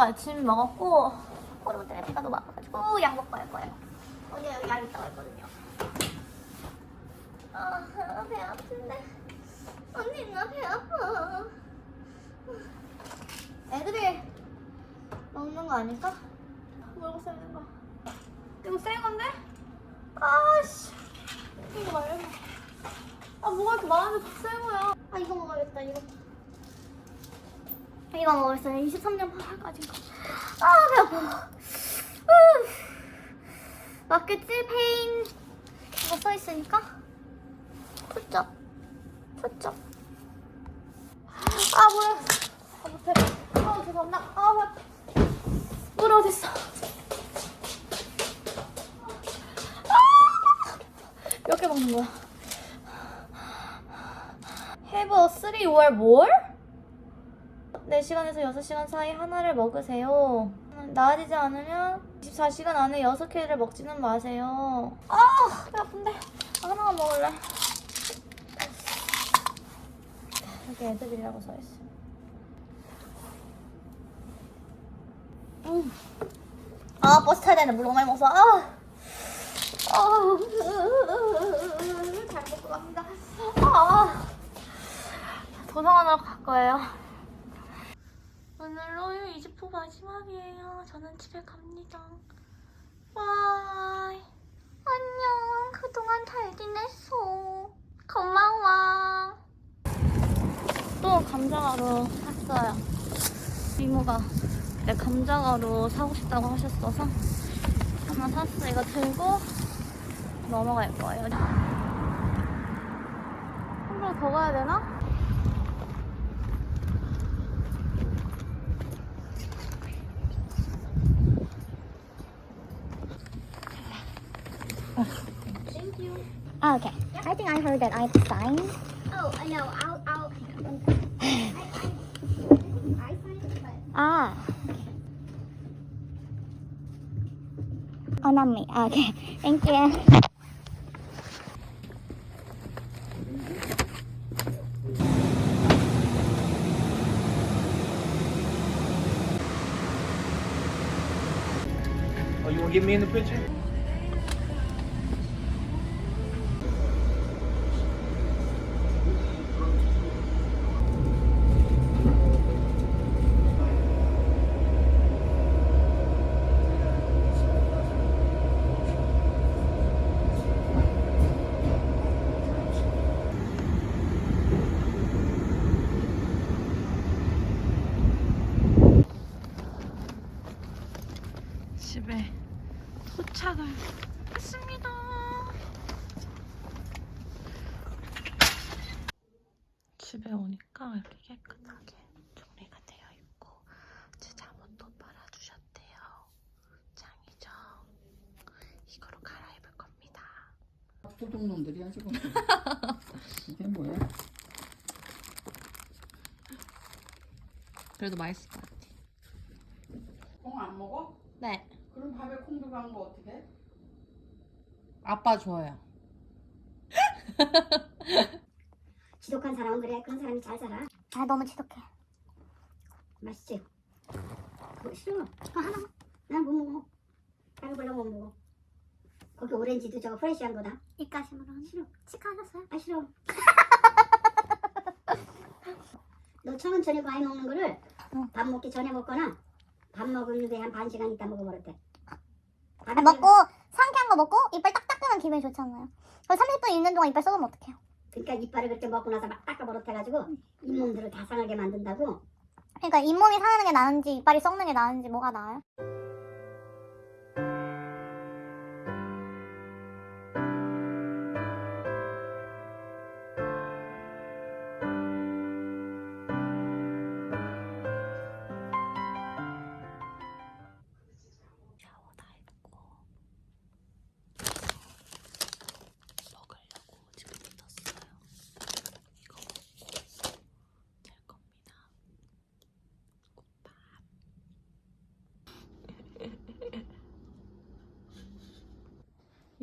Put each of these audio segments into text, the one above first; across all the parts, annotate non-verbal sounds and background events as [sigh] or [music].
아침 먹었고 그리고 때문에 배가 너무 아파가지고 약 먹고 할 거예요. 오늘 여기 약 있다고 했거든요. 아, 배 아픈데. 언니 나 배 아파. 애들이 먹는 거 아닐까? 뭐라고 써있는 거? 이거 새 건데? 아씨. 이거 말고. 아 뭐가 이렇게 많은데 다새 거야. 아 이거 먹어야겠다 이거. 이거 먹었어요. 23년 8월까지 거. 아, 배 아파. 후. 맞겠지? 페인. 이거 써있으니까. 푸쩍. 푸쩍. 아, 뭐야. 아, 못해. 아, 죄송합니다. 아, 뭐야. 물 어딨어. 아! 몇개 먹는 거야? Have a 3 or more? 4시간에서 6시간 사이 하나를 먹으세요. 나아지지 않으면 24시간 안에 6개를 먹지는 마세요. 아, 배 아픈데. 하나만 먹을래. 여기 애들이라고 써있어. 음. 아, 버스 타야 되는데 물 너무 많이 먹어서. 아. 아. 잘 먹고 갑니다. 아. 도서관으로 갈 거예요. 오늘로 20호 마지막이에요. 저는 집에 갑니다. 바이. 안녕. 그동안 잘 지냈어. 고마워. 또 감자가루 샀어요. 이모가 내 감자가루 사고 싶다고 하셨어서 하나 샀어. 이거 들고 넘어갈 거예요. 한번 더 가야 되나? Thank you. Okay. I think I heard that I have to sign. Oh, I know. I'll, I'll. I, I, I signed but. Ah. Oh, not me. Okay. Thank you. Oh, you want to get me in the picture? 도둑놈들이야 지금 [laughs] 이게 뭐야? 그래도 맛있을 것 같아. 콩 안 먹어? 네. 그럼 밥에 콩 들어간 거 어떻게? 아빠 좋아요. [laughs] 지독한 사람은 그래. 그런 사람이 잘 살아. 아, 너무 지독해. 맛있지? 그거 싫어. 그거 하나. 난 못 먹어. 다른 걸로 못 먹어. 거기 오렌지도 저거 프레시한 거다. 입가심으로? 싫어. 치카하셨어요? 아, 싫어. [laughs] 너 천천히 과일 먹는 거를 밥 먹기 전에 먹거나 밥 먹은 후에 한반 시간 있다 먹어버렸대. 아, 먹고 상쾌한 거 먹고 이빨 딱 닦으면 기분이 좋잖아요. 그럼 30분 있는 동안 이빨 썩으면 어떡해요? 그러니까 이빨을 그렇게 먹고 나서 막 닦아버릇해가지고 잇몸들을 다 상하게 만든다고. 그러니까 잇몸이 상하는 게 나은지 이빨이 썩는 게 나은지 뭐가 나아요?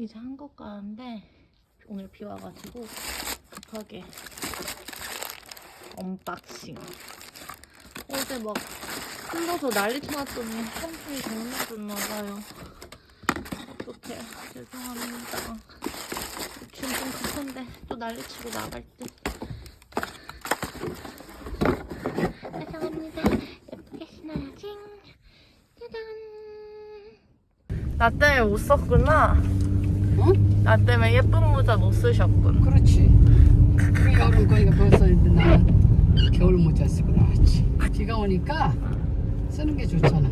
이제 한국 가는데 오늘 비 와가지고 급하게 언박싱. 어제 막 흘러서 난리 났더니 펌프이 잘못됐나봐요. 어떡해. 죄송합니다. 지금 좀 급한데 또 난리치고 나갈 듯. 죄송합니다. 예쁘게 신어야지. 짜잔. 나 때문에 못 썼구나. 응? 나 때문에 예쁜 모자 못 쓰셨군. 그렇지. 그 여름 거니까 벌써 나 겨울 모자 쓰고 나왔지. 비가 오니까 쓰는 게 좋잖아.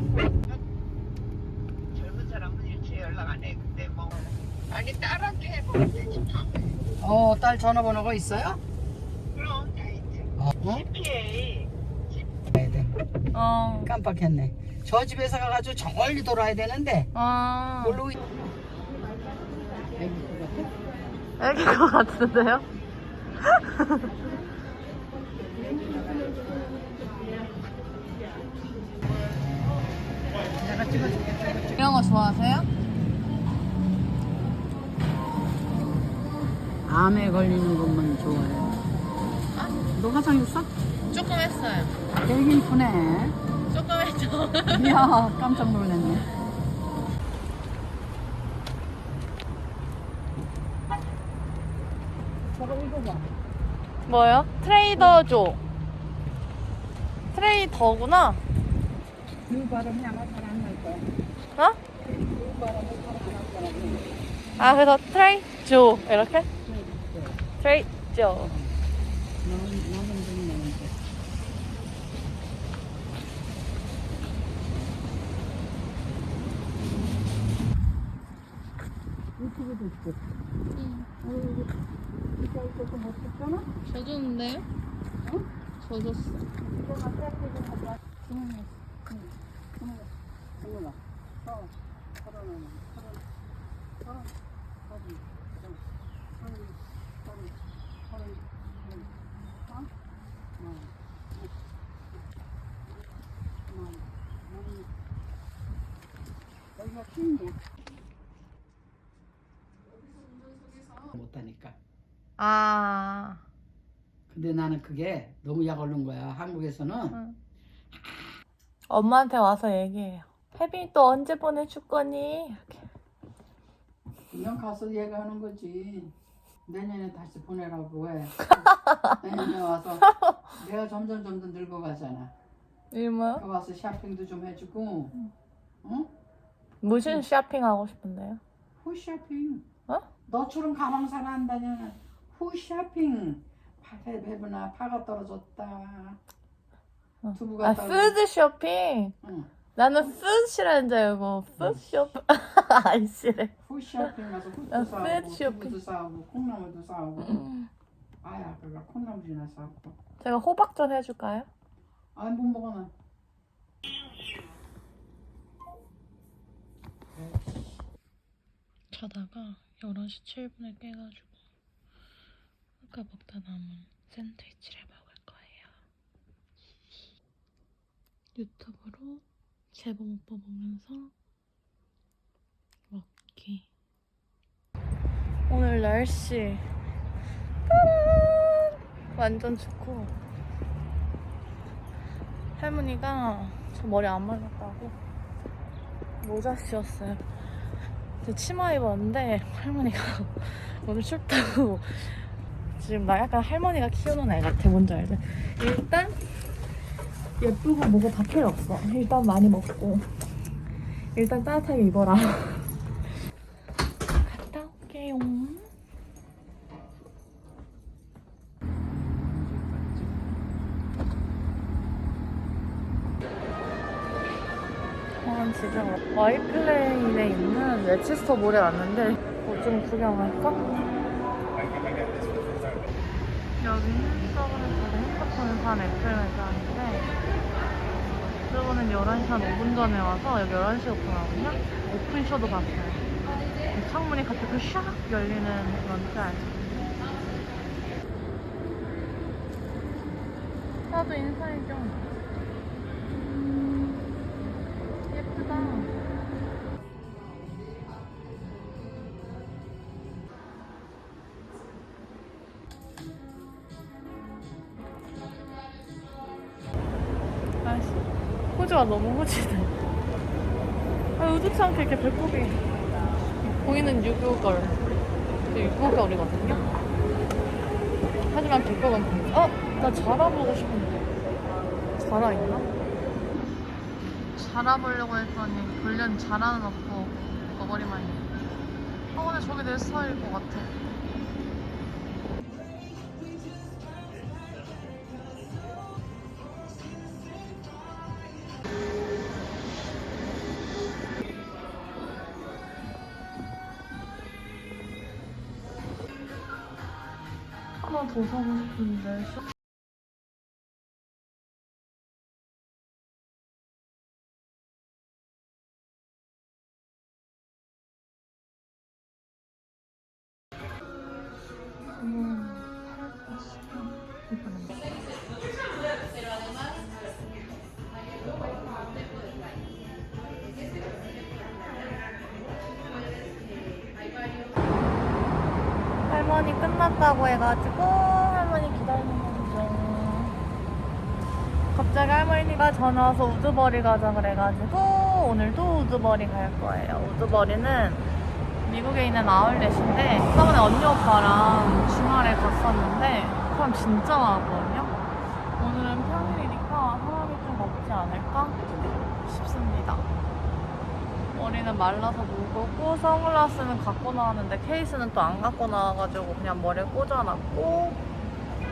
젊은 사람은 일체 연락 안 해. 근데 뭐 아니 딸한테 해보면 되지. 어, 딸 전화번호가 있어요? 그럼 다 있지. 어? 어? PA 가야 돼. 어. 깜빡했네. 저 집에서 가가지고 저 멀리 돌아야 되는데 아. 뭘로 애기 것 같아? 애기 것 같은데요? 내가 찍어줄게. 이런 거 좋아하세요? 암에 걸리는 것만 좋아해. 너 화장 했어? 조금 했어요. 되게 이쁘네. 조금 했죠. 이야, 깜짝 놀랐네. 저거 읽어봐. 뭐요? 트레이더 조. 트레이더구나. 그 발음이 아마 잘안날 거야. 어? 그 발음이 잘안날 거라고. 아, 그래서 트레이조. 이렇게? 트레이조. 유튜브도 있고. 응. 어이구, 진짜 있어서 못 찍잖아? 젖었는데요? 응? 젖었어. 이거 갖다 좀 가져와. 그만해. 응. 그만해. 그만해. 어. 서른은, 서른, 서른, 서른, 서른, 서른, 서른, 서른, 서른, 어? 어. 어. 어. 여기가 핀이야. 못하니까. 아. 근데 나는 그게 너무 약 오른 거야. 한국에서는 응. 엄마한테 와서 얘기해요. 혜빈이 또 언제 보내줄 거니? 이렇게. 그냥 가서 얘기하는 거지. 내년에 다시 보내라고 해. [laughs] 내년에 와서 내가 점점 점점 늙어가잖아. 이 뭐요? 그 와서 쇼핑도 좀 해주고, 응? 무슨 쇼핑하고 싶은데요? 후 쇼핑. 어? 너처럼 가망살 한다냐? 후 쇼핑. 파 배부나 파가 떨어졌다. 어. 두부가 아, 떨어졌다. 푸드 쇼핑. 응. 나는 푸드시라는 줄 알고 푸드 쇼핑. 아이씨래. 후 쇼핑 가서 훗도 아, 사고, 푸드 쇼핑. 두부도 사고, 콩나물도 사고. 아야, 그거 콩나물이나 사고. 제가 호박전 해줄까요? 아니 못 먹어 나. 자다가 11시 7분에 깨가지고 아까 먹다 남은 샌드위치를 먹을 거예요. 유튜브로 제보 오빠 보면서 먹기. 오늘 날씨 따란! 완전 좋고 할머니가 저 머리 안 말랐다고 모자 씌웠어요. 저 치마 입었는데 할머니가 [laughs] 오늘 춥다고 지금 나 약간 할머니가 키우는 애 같아 뭔지 알지? 일단 예쁘고 뭐고 다 필요 없어. 일단 많이 먹고. 일단 따뜻하게 입어라. [laughs] 갔다 올게요. 어, 지금 와이플레인에 있는 레치스터 몰에 왔는데 뭐 좀 구경할까? 여기는 서울에서 핸드폰을 산 애플 매장인데 저번엔 11시 한 5분 전에 와서 여기 11시에 오픈하거든요? 오픈쇼도 봤어요. 창문이 갑자기 샥 열리는 그런 짤 나도 인사해줘 포즈가 너무 후지네. 아, 의도치 않게 이렇게 배꼽이. 보이는 유교걸. 유교걸이거든요. 하지만 배꼽은 보이지. 어? 나 자라보고 싶은데. 자라 있나? 자라보려고 했더니 돌련 자라는 없고 거거리만 있네. 아 근데 저게 내 스타일일 것 같아. 싶은데. 할머니 끝났다고 해가지고 할머니 기다리는 중. 갑자기 할머니가 전화 와서 우드버리 가자 그래가지고 오늘도 우드버리 갈 거예요. 우드버리는 미국에 있는 아울렛인데 저번에 언니 오빠랑 주말에 갔었는데 사람 진짜 많았거든요. 오늘은 평일이니까 사람이 좀 없지 않을까 싶습니다. 머리는 말라서 무겁고 선글라스는 갖고 나왔는데 케이스는 또 안 갖고 나와가지고 그냥 머리에 꽂아놨고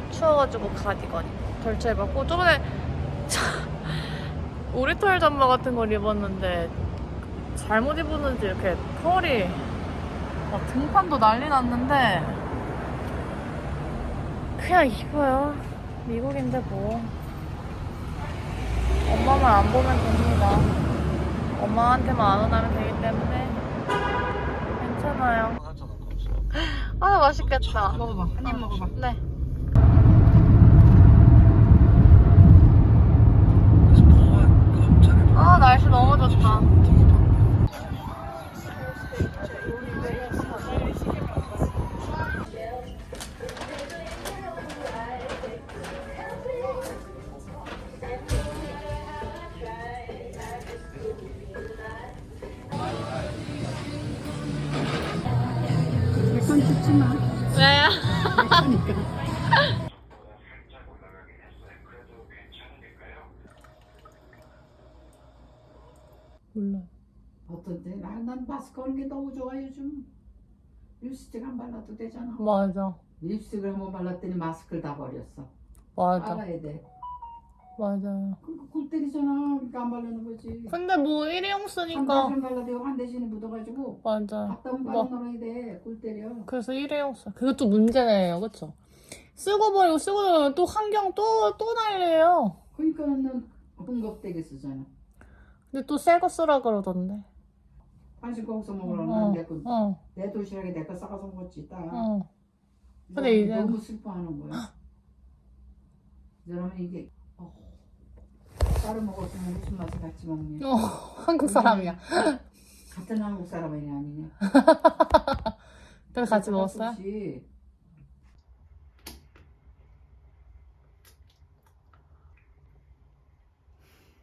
추워가지고 가디건 덜체 입었고 저번에 오리털 잠바 같은 걸 입었는데 잘못 입었는지 이렇게 털이 막 등판도 난리 났는데 그냥 입어요 미국인데 뭐 엄마만 안 보면 됩니다 엄마한테만 안 혼나면 되기 때문에 괜찮아요. 아 맛있겠다. 먹어봐. 한 입 먹어봐. 네. 아 날씨 너무 좋다. 마. 왜요? 그러니까. 몰라. 어떤데? 난, 난 마스크 하는 게 너무 좋아 요즘. 립스틱 안 발라도 되잖아. 맞아. 립스틱을 한번 발랐더니 마스크를 다 버렸어. 맞아. 알아야 돼. 맞아요. 그러니까 골 때리잖아. 그러니까 안 바르는 거지. 근데 뭐 일회용 한 쓰니까 대신 발라도 한 대신에 묻어가지고 맞아. 갔다 오면 뭐. 발라 놀아야 돼. 골 때려. 그래서 일회용 써. 그것도 문제네요, 그쵸? 쓰고 버리고 쓰고 나면 또 환경 또, 또 난리예요. 그러니까는 bun겁되게 쓰잖아. 근데 또 새 거 쓰라 그러던데. 한식 거기서 먹으라면 어, 내, 거, 어, 내 도시락에 내 거 싸가서 먹었지. 딱. 어. 이 근데 이제- 너무 슬퍼하는 거야. 이 사람은 이게 어, 따로 먹었으면 무슨 맛을 같이 먹니? 어, 한국 사람이야. 같은 한국 사람이 아니냐? [laughs] 그래서 같이 먹었어요? 없이